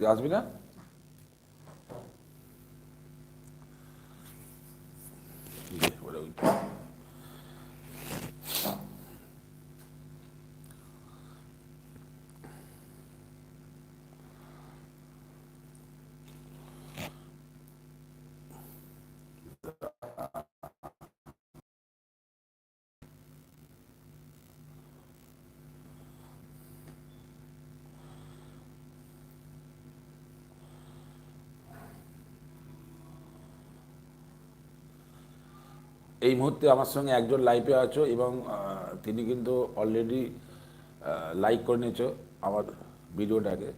Yazmina? এই মুহূর্তে আমার সঙ্গে একজন লাইভে আছো এবং তিনি কিন্তু অলরেডি লাইক করে নিয়েছো আমার ভিডিওটাকে।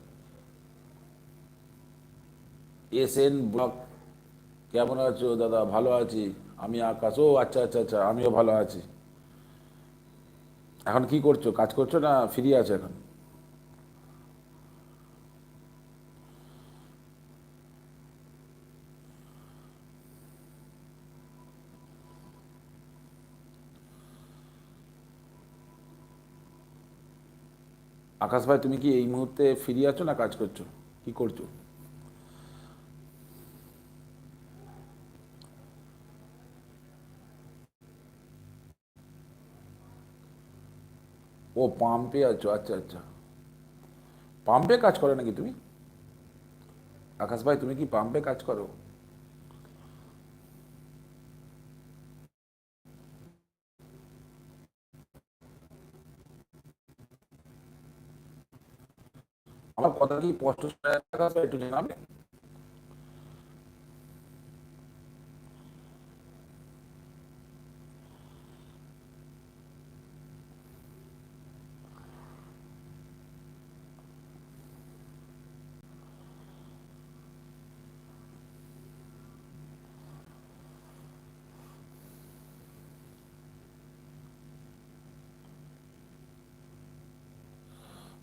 এস এন ব্লক কেমন আছো দাদা? ভালো আছি? আমি আকাশ। ও আচ্ছা আচ্ছা আচ্ছা আমিও ভালো আছি। এখন কি করছ? কাজ করছ না ফ্রি আছে এখন? আকাশ ভাই, তুমি কি এই মুহূর্তে ফ্রি আছো না কাজ করছ? কি করছ? ও পাম্পে আছো আচ্ছা আচ্ছা। পাম্পে কাজ করো নাকি তুমি? আকাশ ভাই, তুমি কি পাম্পে কাজ করো আমার কথা কি স্পষ্ট শোনা যাচ্ছে একটু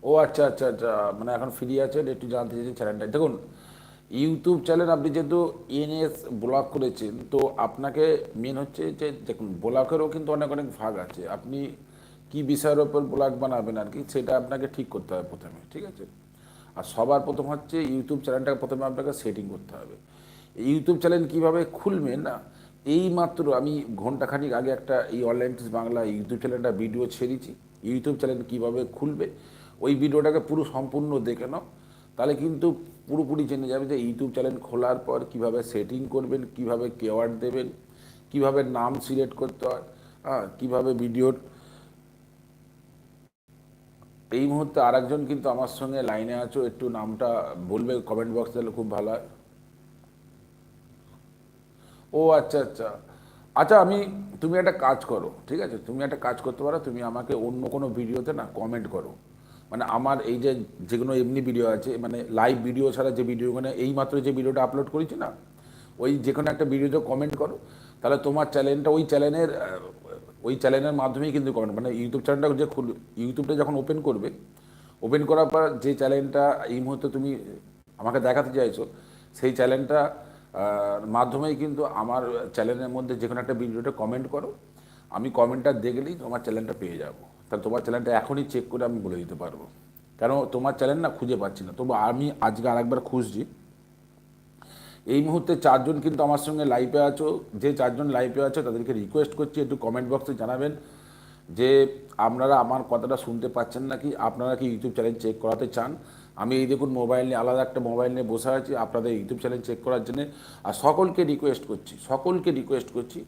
ও আচ্ছা আচ্ছা আচ্ছা মানে এখন ফ্রি আছেন একটু জানতে চাইছেন চ্যানেলটা দেখুন ইউটিউব চ্যানেল আপনি যেহেতু এনএস ব্লগ করেছেন, তো আপনাকে মেন হচ্ছে যে, দেখুন ব্লগেরও কিন্তু অনেক অনেক ভাগ আছে। আপনি কি বিষয়ের ওপর ব্লগ বানাবেন আর কি, সেটা আপনাকে ঠিক করতে হবে প্রথমে, ঠিক আছে? আর সবার প্রথম হচ্ছে ইউটিউব চ্যানেলটাকে প্রথমে আপনাকে সেটিং করতে হবে। ইউটিউব চ্যানেল কীভাবে খুলবেন না, এই মাত্র আমি ঘন্টাখানিক আগে একটা এই অনলাইন বাংলা ইউটিউব চ্যানেলটা ভিডিও ছেড়েছি। ইউটিউব চ্যানেল কীভাবে খুলবে ওই ভিডিওটাকে পুরো সম্পূর্ণ দেখে নাও। তাহলে কিন্তু পুরোপুরি জেনে যাবে যে ইউটিউব চ্যানেল খোলার পর কীভাবে সেটিং করবেন, কীভাবে কেওয়ার্ড দেবেন, কীভাবে নাম সিলেক্ট করতে হয় হ্যাঁ কীভাবে ভিডিওর এই মুহূর্তে আরেকজন কিন্তু আমার সঙ্গে লাইনে আছো, একটু নামটা বলবে কমেন্ট বক্স তাহলে খুব ভালো হয়। ও আচ্ছা আচ্ছা। আচ্ছা আমি, তুমি একটা কাজ করো, ঠিক আছে? তুমি একটা কাজ করতে পারো, তুমি আমাকে অন্য কোনো ভিডিওতে না কমেন্ট করো। মানে আমার এই যে যেগুলো এমনি ভিডিও আছে মানে লাইভ ভিডিও ছাড়া যে ভিডিও মানে এই মাত্র যে ভিডিওটা আপলোড করেছি না, ওই যে কোনো একটা ভিডিওতে কমেন্ট করো। তাহলে তোমার চ্যানেলটা ওই চ্যানেলের ওই চ্যানেলের মাধ্যমেই কিন্তু কমেন্ট মানে ইউটিউব চ্যানেলটা যে খুল ইউটিউবটা যখন ওপেন করবে ওপেন করার পর যে চ্যানেলটা এই মুহূর্তে তুমি আমাকে দেখাতে চাইছো, সেই চ্যানেলটা মাধ্যমেই কিন্তু আমার চ্যানেলের মধ্যে যে কোনো একটা ভিডিওটা কমেন্ট করো। আমি কমেন্টটা দেখলেই তোমার চ্যানেলটা পেয়ে যাব। তাহলে তোমার চ্যানেলটা এখনই চেক করে আমি বলে দিতে পারব। কেন? তোমার চ্যানেল না খুঁজে পাচ্ছি না। তবু আমি আজকে আরেকবার খুঁজছি। এই মুহূর্তে চারজন কিন্তু আমার সঙ্গে লাইভে আছো। যে চারজন লাইভে আছো, তাদেরকে রিকোয়েস্ট করছি, একটু কমেন্ট বক্সে জানাবেন যে আপনারা আমার কথাটা শুনতে পাচ্ছেন নাকি? আপনারা কি ইউটিউব চ্যানেল চেক করাতে চান? আমি এই দেখুন মোবাইল নিয়ে আলাদা একটা মোবাইল নিয়ে বসে আছি আপনাদের ইউটিউব চ্যানেল চেক করার জন্য। আর সকলকে রিকোয়েস্ট করছি, সকলকে রিকোয়েস্ট করছি,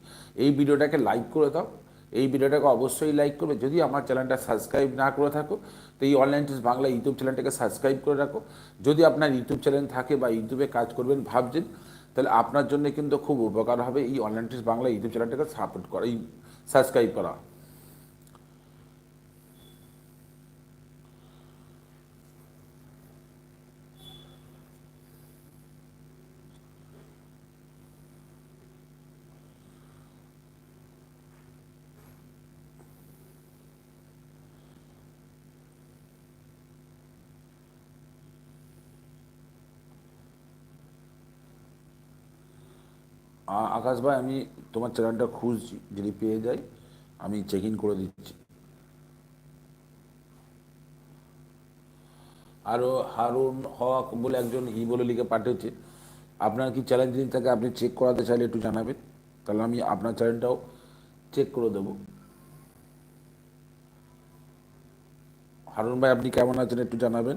এই ভিডিওটাকে লাইক করে দাও। এই ভিডিওটাকে অবশ্যই লাইক করবে। যদি আমার চ্যানেলটা সাবস্ক্রাইব না করে থাকো, তো এই অনলাইন টিপস বাংলা ইউটিউব চ্যানেলটাকে সাবস্ক্রাইব করে রাখো। যদি আপনার ইউটিউব চ্যানেল থাকে বা ইউটিউবে কাজ করবেন ভাবছেন, তাহলে আপনার জন্য কিন্তু খুব উপকার হবে এই অনলাইন টিপস বাংলা ইউটিউব চ্যানেলটাকে সাপোর্ট করা, এই সাবস্ক্রাইব করা। আকাশ ভাই, আমি তোমার চ্যানেলটা খুঁজছি, যদি পেয়ে যাই, আমি চেক ইন করে দিচ্ছি। আরও হারুন হক বলে একজন ই বলে লিখে পাঠিয়েছে। আপনার কি চ্যালেঞ্জ থাকে আপনি চেক করাতে চাইলে একটু জানাবেন। তাহলে আমি আপনার চ্যানেলটাও চেক করে দেবো। হারুন ভাই, আপনি কেমন আছেন একটু জানাবেন।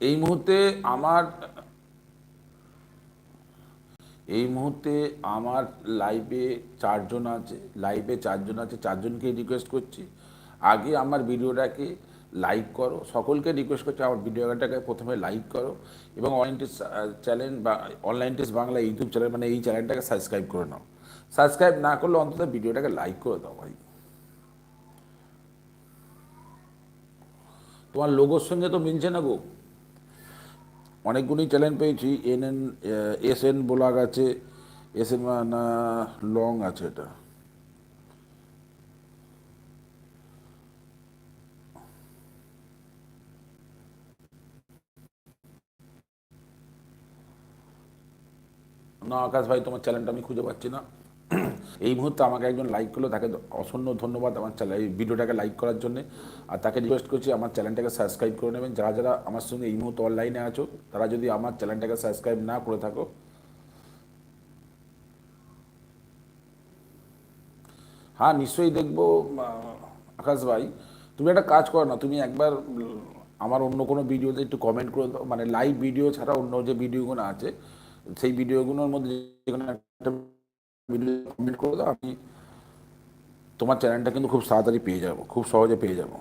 এই মুহূর্তে আমার, এই মুহূর্তে আমার লাইভে চারজন আছে লাইভে চারজন আছে চারজনকে রিকোয়েস্ট করছি। আগে আমার ভিডিওটাকে লাইক করো, সকলকে রিকোয়েস্ট করছি আমার ভিডিওটাকে প্রথমে লাইক করো এবং অনলাইন টেস্ট চ্যানেল বা online test Bangla YouTube channel মানে এই চ্যানেলটাকে সাবস্ক্রাইব করে নাও। সাবস্ক্রাইব না করলে অন্তত ভিডিওটাকে লাইক করে দাও ভাই। তোমার লোগোর সঙ্গে তো মিলছে না গো। অনেকগুলি চ্যানেল পেয়েছি N N S N blog আছে এস এন না লং আছে এটা। না, আকাশ ভাই, তোমার চ্যানেলটা আমি খুঁজে পাচ্ছি না। এই মুহূর্তে আমাকে একজন লাইক করল, তাকে অসংখ্য ধন্যবাদ আমার চ্যানেল এই ভিডিওটাকে লাইক করার জন্য। আর তাকে রিকোয়েস্ট করছি আমার চ্যানেলটাকে সাবস্ক্রাইব করে নেবেন। যারা যারা আমার সঙ্গে এই মুহূর্তে অনলাইনে আছো, তারা যদি আমার চ্যানেলটাকে সাবস্ক্রাইব না করে থাকো। হ্যাঁ নিশ্চয়ই দেখব আকাশ ভাই। তুমি একটা কাজ করো না, তুমি একবার আমার অন্য কোনো ভিডিওতে একটু কমেন্ট করে দাও। মানে লাইভ ভিডিও ছাড়া অন্য যে ভিডিওগুলো আছে, সেই ভিডিওগুলোর মধ্যে যেখানে একটা ভিডিও কমেন্ট করে দাও আমি তোমার চ্যানেলটা কিন্তু খুব তাড়াতাড়ি পেয়ে যাব, খুব সহজে পেয়ে যাব।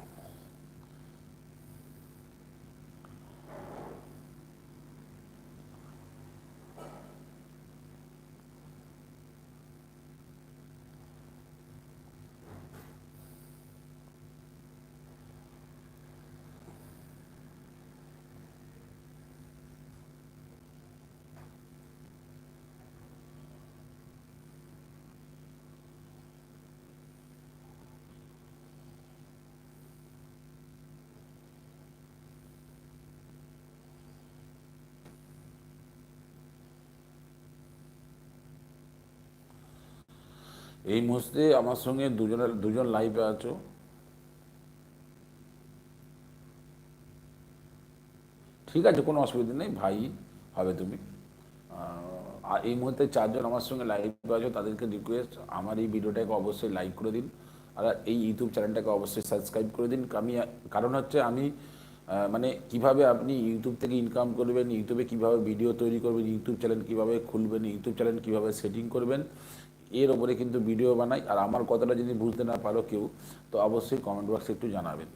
এই মুহূর্তে আমার সঙ্গে দুজনের, দুজন লাইভে আছো। ঠিক আছে, কোনো অসুবিধা নেই, ভাই হবে তুমি। আর এই মুহূর্তে চারজন আমার সঙ্গে লাইভে আছো, তাদেরকে রিকোয়েস্ট আমার এই ভিডিওটাকে অবশ্যই লাইক করে দিন, আর এই ইউটিউব চ্যানেলটাকে অবশ্যই সাবস্ক্রাইব করে দিন। আমি, কারণ হচ্ছে আমি মানে কীভাবে আপনি ইউটিউব থেকে ইনকাম করবেন ইউটিউবে কীভাবে ভিডিও তৈরি করবেন ইউটিউব চ্যানেল কীভাবে খুলবেন ইউটিউব চ্যানেল কীভাবে সেটিং করবেন এর ওপরে কিন্তু ভিডিও বানাই। আর আমার কথাটা যদি বুঝতে না পারো কেউ, তো অবশ্যই কমেন্ট বক্সে একটু জানাবেন।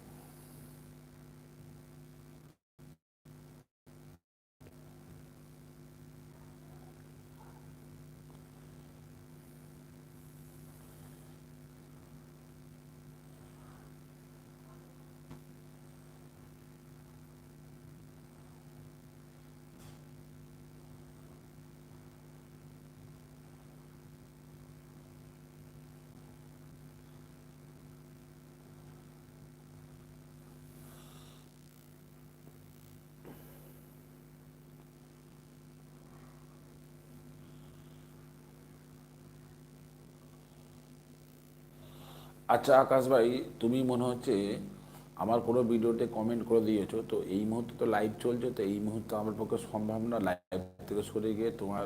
আচ্ছা আকাশ ভাই, তুমি মনে হচ্ছে আমার কোনো ভিডিওতে কমেন্ট করে দিয়েছ, তো এই মুহূর্তে তো লাইভ চলছে, তো এই মুহূর্তে আমার পক্ষে সম্ভব না লাইভ থেকে সরে গিয়ে তোমার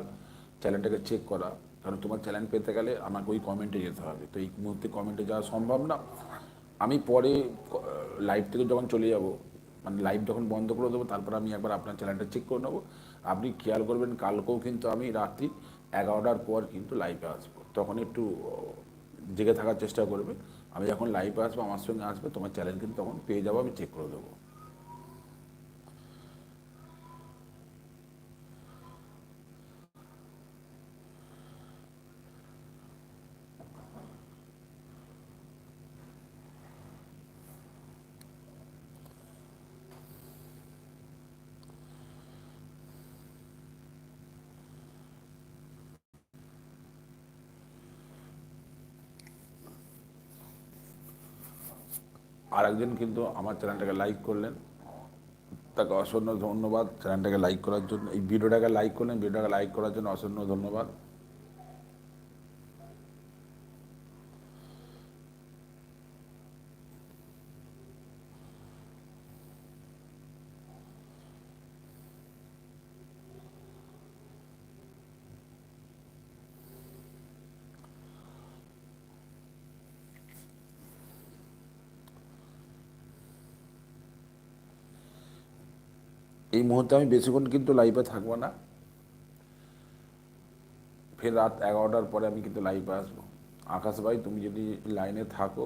চ্যানেলটাকে চেক করা। কারণ তোমার চ্যানেল পেতে গেলে আমাকে ওই কমেন্টে যেতে হবে। তো এই মুহূর্তে কমেন্টে যাওয়া সম্ভব না। আমি পরে লাইভ থেকে যখন চলে যাব মানে লাইভ যখন বন্ধ করে দেবো, তারপর আমি একবার আপনার চ্যানেলটা চেক করে নেব। আপনি খেয়াল করবেন, কালকেও কিন্তু আমি রাত্রি এগারোটার পর কিন্তু লাইভে আসব। তখন একটু জেগে থাকার চেষ্টা করবে। আমি যখন লাইভে আসব, আমার সঙ্গে আসবে, তোমার চ্যানেল কিন্তু তখন পেয়ে যাব, আমি চেক করে দেবো। আর একজন কিন্তু আমার চ্যানেলটাকে লাইক করলেন। তাকে অসন্য ধন্যবাদ। চ্যানেলটাকে লাইক করার জন্য এই ভিডিওটাকে লাইক করলেন। ভিডিওটাকে লাইক করার জন্য অসন্য ধন্যবাদ। এই মুহূর্তে আমি বেশিক্ষণ কিন্তু লাইভে থাকব না। ফের রাত এগারোটার পরে আমি কিন্তু লাইভে আসব। আকাশ ভাই, তুমি যদি লাইনে থাকো,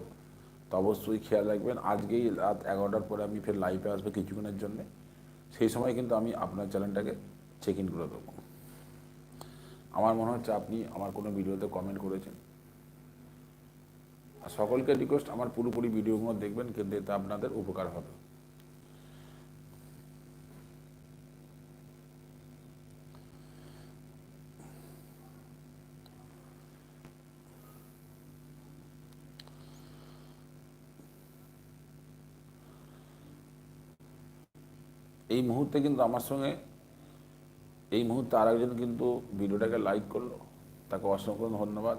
তো অবশ্যই খেয়াল রাখবেন, আজকেই রাত এগারোটার পরে আমি ফের লাইভে আসব কিছুক্ষণের জন্যে। সেই সময় কিন্তু আমি আপনার চ্যানেলটাকে চেক ইন করে দেবো। আমার মনে হচ্ছে আপনি আমার কোনো ভিডিওতে কমেন্ট করেছেন। আর সকলকে রিকোয়েস্ট আমার পুরোপুরি ভিডিওগুলো দেখবেন, কিন্তু এতে আপনাদের উপকার হবে। এই মুহূর্তে কিন্তু আমার সঙ্গে, এই মুহূর্তে আরেকজন কিন্তু ভিডিওটাকে লাইক করল। তাকে অসংখ্য ধন্যবাদ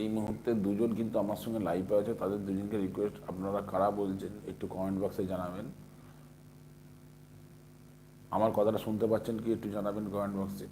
এই মুহূর্তে দুজন কিন্তু আমার সঙ্গে লাইভে আছে, তাদের দুজনকে রিকোয়েস্ট আপনারা কারা বলছেন একটু কমেন্ট বক্সে জানাবেন। আমার কথাটা শুনতে পাচ্ছেন কি একটু জানাবেন কমেন্ট বক্সে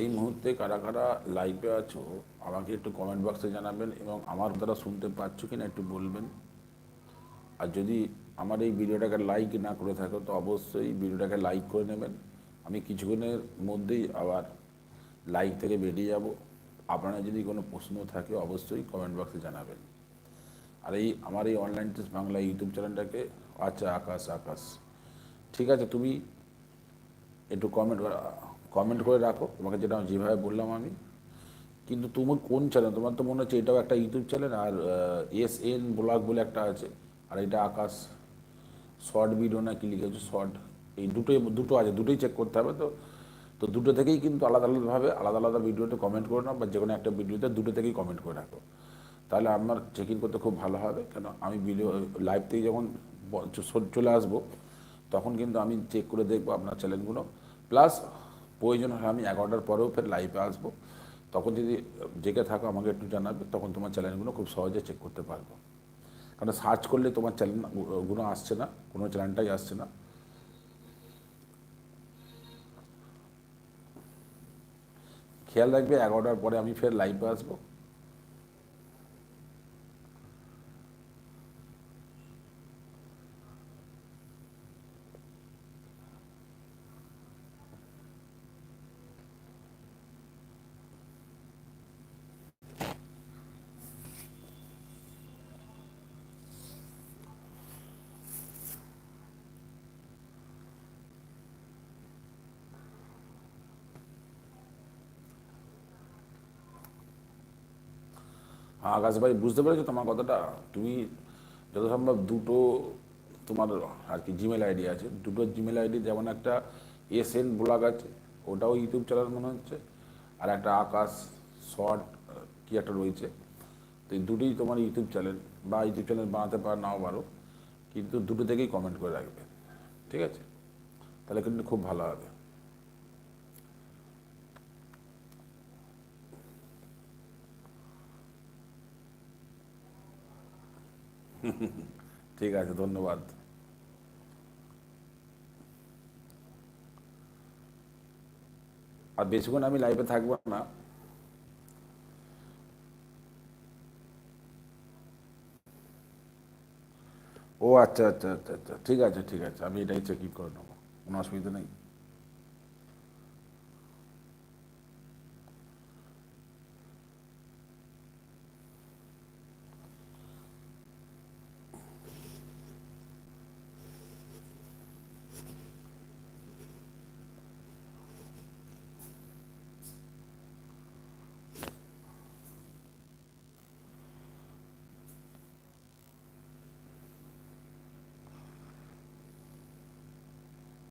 এই মুহূর্তে কারা কারা লাইভে আছো, আমাকে একটু কমেন্ট বক্সে জানাবেন এবং আমার দ্বারা শুনতে পাচ্ছ কিনা একটু বলবেন। আর যদি আমার এই ভিডিওটাকে লাইক না করে থাকো, তো অবশ্যই ভিডিওটাকে লাইক করে নেবেন। আমি কিছুক্ষণের মধ্যেই আবার লাইক থেকে বেরিয়ে যাব। আপনারা যদি কোনো প্রশ্ন থাকে, অবশ্যই কমেন্ট বক্সে জানাবেন। আর এই আমার এই অনলাইন টেস্ট বাংলা ইউটিউব চ্যানেলটাকে আচ্ছা আকাশ আকাশ। ঠিক আছে, তুমি একটু কমেন্ট কমেন্ট করে রাখো। তোমাকে যেটা যেভাবে বললাম আমি। কিন্তু তোমার কোন চ্যানেল তোমার তো মনে হচ্ছে এটাও একটা ইউটিউব চ্যানেল আর এস এন ব্লগ বলে একটা আছে। আর এটা আকাশ শর্ট ভিডিও না কি লিখেছে? শর্ট এই দুটোই, দুটো আছে, দুটোই চেক করতে হবে তো। তো দুটো থেকেই কিন্তু আলাদা আলাদাভাবে, আলাদা আলাদা ভিডিওতে কমেন্ট করে নাও বা যে কোনো একটা ভিডিওতে দুটো থেকেই কমেন্ট করে রাখো। তাহলে আমার চেক ইন করতে খুব ভালো হবে। কেন? আমি ভিডিও লাইভ থেকে যখন চলে আসব, তখন কিন্তু আমি চেক করে দেখব আপনার চ্যানেলগুলো প্লাস প্রয়োজন হয়, আমি এগারোটার পরেও ফের লাইভে আসব। তখন যদি জেগে থাকো, আমাকে একটু জানাবে, তখন তোমার চ্যানেলগুলো খুব সহজে চেক করতে পারব। কারণ সার্চ করলে তোমার চ্যানেলগুলো আসছে না, কোনো চ্যানেলটাই আসছে না। খেয়াল রাখবে, এগারোটার পরে আমি ফের লাইভে আসব। আকাশ ভাই বুঝতে পেরেছ তোমার কথাটা? তুমি যত সম্ভব দুটো তোমার আর কি জিমেল আইডি আছে। দুটো জিমেল আইডি যেমন একটা এস এন ব্লগ আছে, ওটাও ইউটিউব চ্যানেল মনে হচ্ছে, আর একটা আকাশ শর্ট কি একটা রয়েছে। তো এই দুটোই তোমার ইউটিউব চ্যানেল বা ইউটিউব চ্যানেল বানাতে পারো, নাও পারো, কিন্তু দুটো থেকেই কমেন্ট করে রাখবে। ঠিক আছে? তাহলে কিন্তু খুব ভালো হবে। ঠিক আছে, ধন্যবাদ। আর বেশিক্ষণ আমি লাইভে থাকব না। ও আচ্ছা আচ্ছা আচ্ছা আচ্ছা ঠিক আছে ঠিক আছে, আমি এটাই চেকিং করে নেব, কোনো অসুবিধা নেই।